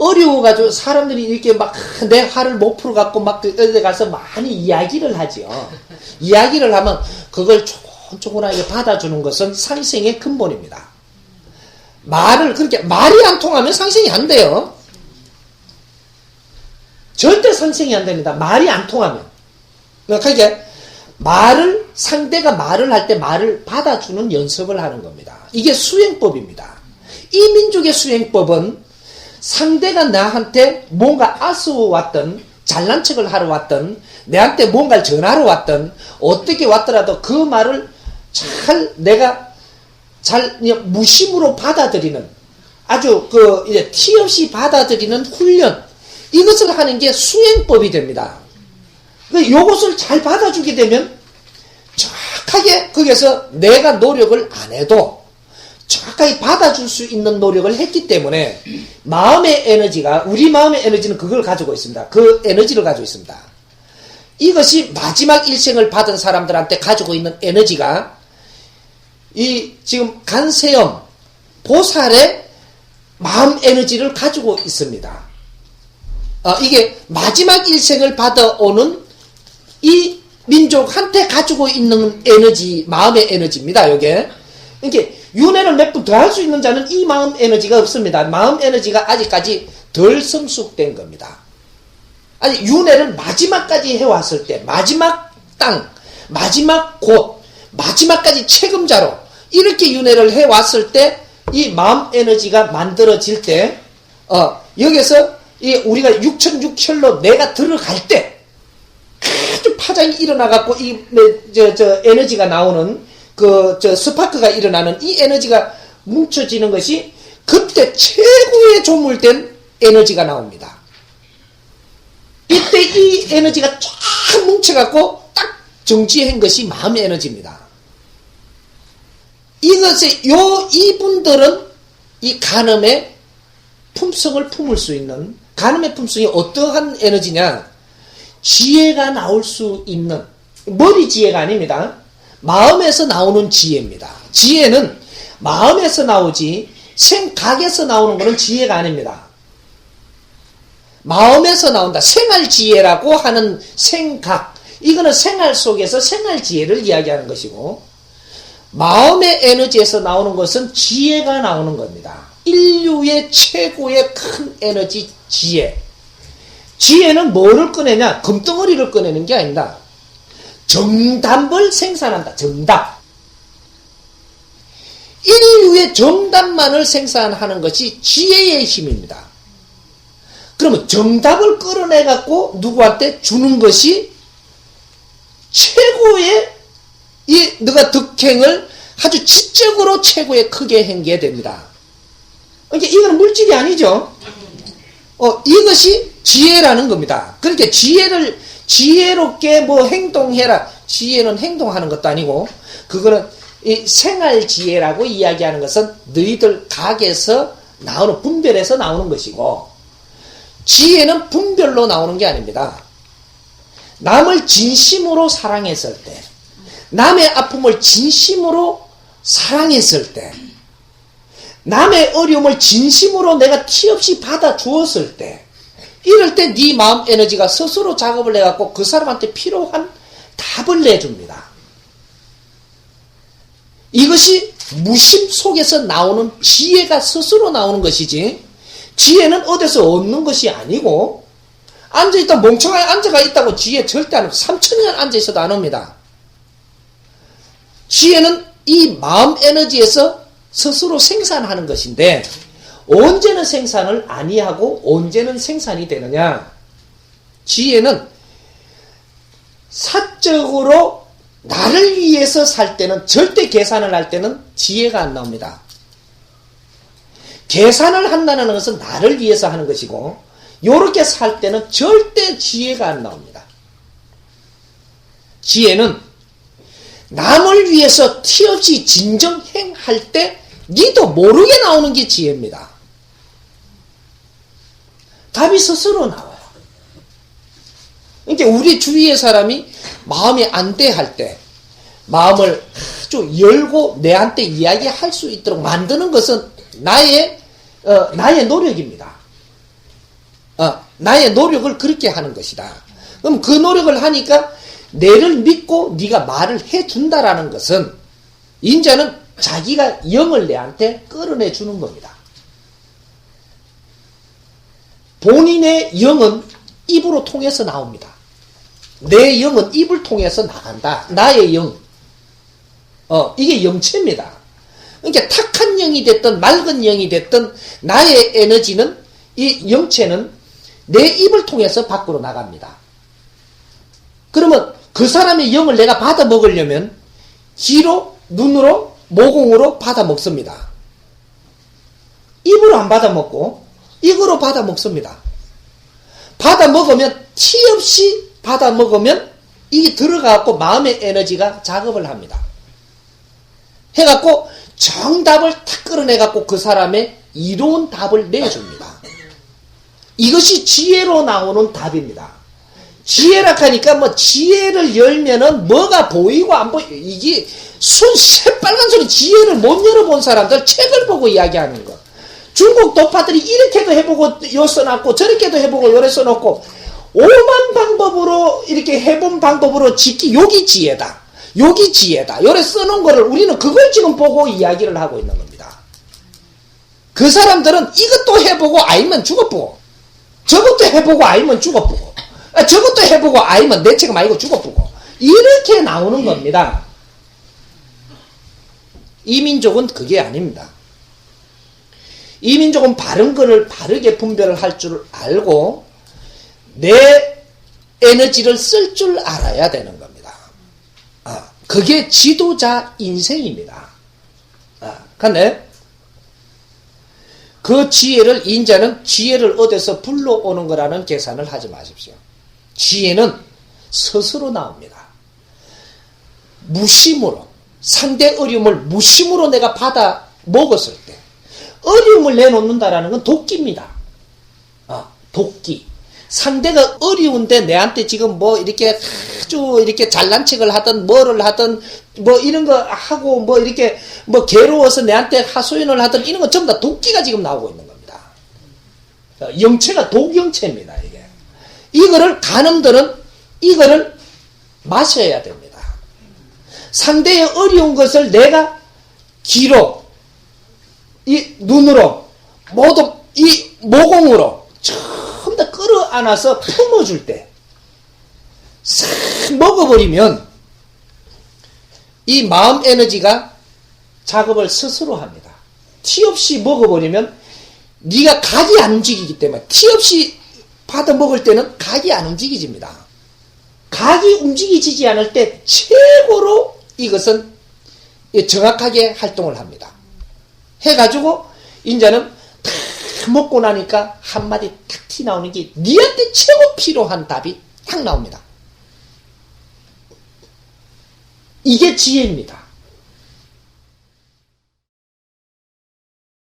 어려워가지고 사람들이 이렇게 막 내 화를 못 풀어갖고 막 어디 가서 많이 이야기를 하지요. 이야기를 하면 그걸 조곤조곤하게 받아주는 것은 상생의 근본입니다. 말을 그렇게 말이 안 통하면 상생이 안 돼요. 절대 상생이 안 됩니다. 말이 안 통하면. 그러니까 말을 상대가 말을 할 때 말을 받아주는 연습을 하는 겁니다. 이게 수행법입니다. 이 민족의 수행법은 상대가 나한테 뭔가 아쉬워왔던 잘난 척을 하러 왔던 내한테 뭔가를 전하러 왔던 어떻게 왔더라도 그 말을 잘 내가 잘 무심으로 받아들이는 아주 그 이제 티 없이 받아들이는 훈련 이것을 하는 게 수행법이 됩니다. 이것을 잘 받아주게 되면 정확하게 거기서 내가 노력을 안 해도 정확하게 받아줄 수 있는 노력을 했기 때문에 마음의 에너지가 우리 마음의 에너지는 그걸 가지고 있습니다. 그 에너지를 가지고 있습니다. 이것이 마지막 일생을 받은 사람들한테 가지고 있는 에너지가 이 지금 간세염 보살의 마음 에너지를 가지고 있습니다. 어, 이게 마지막 일생을 받아오는 이 민족한테 가지고 있는 에너지, 마음의 에너지입니다. 이게. 이게 윤회를 몇 분 더 할 수 있는 자는 이 마음 에너지가 없습니다. 마음 에너지가 아직까지 덜 성숙된 겁니다. 아니 윤회를 마지막까지 해왔을 때 마지막 땅, 마지막 곳, 마지막까지 책임자로 이렇게 윤회를 해왔을 때 이 마음 에너지가 만들어질 때 어, 여기서 이 우리가 6천육혈로 내가 들어갈 때 아주 파장이 일어나갖고 이 저 저 에너지가 나오는 그 저 스파크가 일어나는 이 에너지가 뭉쳐지는 것이 그때 최고의 조물된 에너지가 나옵니다. 이때 이 에너지가 쫙 뭉쳐갖고 딱 정지한 것이 마음의 에너지입니다. 이것이 요 이분들은 이 간음의 품성을 품을 수 있는 간음의 품성이 어떠한 에너지냐? 지혜가 나올 수 있는 머리 지혜가 아닙니다. 마음에서 나오는 지혜입니다. 지혜는 마음에서 나오지 생각에서 나오는 것은 지혜가 아닙니다. 마음에서 나온다. 생활 지혜라고 하는 생각. 이거는 생활 속에서 생활 지혜를 이야기하는 것이고 마음의 에너지에서 나오는 것은 지혜가 나오는 겁니다. 인류의 최고의 큰 에너지 지혜. 지혜는 뭐를 꺼내냐? 금덩어리를 꺼내는 게 아닙니다. 정답을 생산한다. 정답. 인류의 정답만을 생산하는 것이 지혜의 힘입니다. 그러면 정답을 끌어내 갖고 누구한테 주는 것이 최고의 이 너가 득행을 아주 지적으로 최고의 크게 행게 됩니다. 이게 이건 물질이 아니죠. 어, 이것이 지혜라는 겁니다. 그러니까 지혜를 지혜롭게 뭐 행동해라. 지혜는 행동하는 것도 아니고 그거는 이 생활 지혜라고 이야기하는 것은 너희들 각에서 나오는 분별에서 나오는 것이고 지혜는 분별로 나오는 게 아닙니다. 남을 진심으로 사랑했을 때 남의 아픔을 진심으로 사랑했을 때 남의 어려움을 진심으로 내가 티 없이 받아 주었을 때 이럴 때 네 마음 에너지가 스스로 작업을 해갖고 그 사람한테 필요한 답을 내줍니다. 이것이 무심 속에서 나오는 지혜가 스스로 나오는 것이지 지혜는 어디서 얻는 것이 아니고 앉아있다 멍청하게 앉아가 있다고 지혜 절대 안 3천년 앉아있어도 안 옵니다. 지혜는 이 마음 에너지에서 스스로 생산하는 것인데 언제는 생산을 아니하고 언제는 생산이 되느냐? 지혜는 사적으로 나를 위해서 살 때는 절대 계산을 할 때는 지혜가 안 나옵니다. 계산을 한다는 것은 나를 위해서 하는 것이고 이렇게 살 때는 절대 지혜가 안 나옵니다. 지혜는 남을 위해서 티 없이 진정 행할 때 니도 모르게 나오는 게 지혜입니다. 답이 스스로 나와요. 그러니까 우리 주위의 사람이 마음이 안돼할 때, 마음을 아주 열고 내한테 이야기할 수 있도록 만드는 것은 나의, 어, 나의 노력입니다. 나의 노력을 그렇게 하는 것이다. 그럼 그 노력을 하니까 내를 믿고 네가 말을 해준다라는 것은 인자는 자기가 영을 내한테 끌어내 주는 겁니다. 본인의 영은 입으로 통해서 나옵니다. 내 영은 입을 통해서 나간다. 나의 영. 어, 이게 영체입니다. 그러니까 탁한 영이 됐든 맑은 영이 됐든 나의 에너지는 이 영체는 내 입을 통해서 밖으로 나갑니다. 그러면 그 사람의 영을 내가 받아 먹으려면 귀로, 눈으로, 모공으로 받아 먹습니다. 입으로 안 받아 먹고 이거로 받아 먹습니다. 받아 먹으면 티 없이 받아 먹으면 이게 들어가고 마음의 에너지가 작업을 합니다. 해갖고 정답을 탁 끌어내갖고 그 사람의 이로운 답을 내줍니다. 이것이 지혜로 나오는 답입니다. 지혜라 하니까 뭐 지혜를 열면은 뭐가 보이고 안 보이 이게 순 새빨간 소리 지혜를 못 열어본 사람들 책을 보고 이야기하는 거. 중국 도파들이 이렇게도 해보고 요 써놨고 저렇게도 해보고 요래 써놓고 오만 방법으로 이렇게 해본 방법으로 짓기 요기 지혜다. 요기 지혜다. 요래 써놓은 거를 우리는 그걸 지금 보고 이야기를 하고 있는 겁니다. 그 사람들은 이것도 해보고 아니면 죽어보고 저것도 해보고 아니면 죽어보고 아, 저것도 해보고 아니면 내 책임 아니고 죽어보고 이렇게 나오는 겁니다. 이 민족은 그게 아닙니다. 이 민족은 바른 것을 바르게 분별을 할 줄 알고 내 에너지를 쓸 줄 알아야 되는 겁니다. 아, 그게 지도자 인생입니다. 아, 근데 그 지혜를 인자는 지혜를 얻어서 불러오는 거라는 계산을 하지 마십시오. 지혜는 스스로 나옵니다. 무심으로 상대 어려움을 무심으로 내가 받아 먹었을 때 어려움을 내놓는다라는 건 도끼입니다. 아, 도끼. 상대가 어려운데 내한테 지금 뭐 이렇게 아주 이렇게 잘난 척을 하든 뭐를 하든 뭐 이런 거 하고 뭐 이렇게 뭐 괴로워서 내한테 하소연을 하든 이런 거 전부 다 도끼가 지금 나오고 있는 겁니다. 영체가 독영체입니다, 이게. 이거를 간음들은 이거를 마셔야 됩니다. 상대의 어려운 것을 내가 귀로 이 눈으로 모두 이 모공으로 전부 다 끌어안아서 품어줄 때 싹 먹어버리면 이 마음 에너지가 작업을 스스로 합니다. 티 없이 먹어버리면 네가 각이 안 움직이기 때문에 티 없이 받아 먹을 때는 각이 안 움직이집니다. 각이 움직이지 않을 때 최고로 이것은 정확하게 활동을 합니다. 해가지고 인자는 다 먹고 나니까 한마디 탁 티 나오는 게 니한테 최고 필요한 답이 탁 나옵니다. 이게 지혜입니다.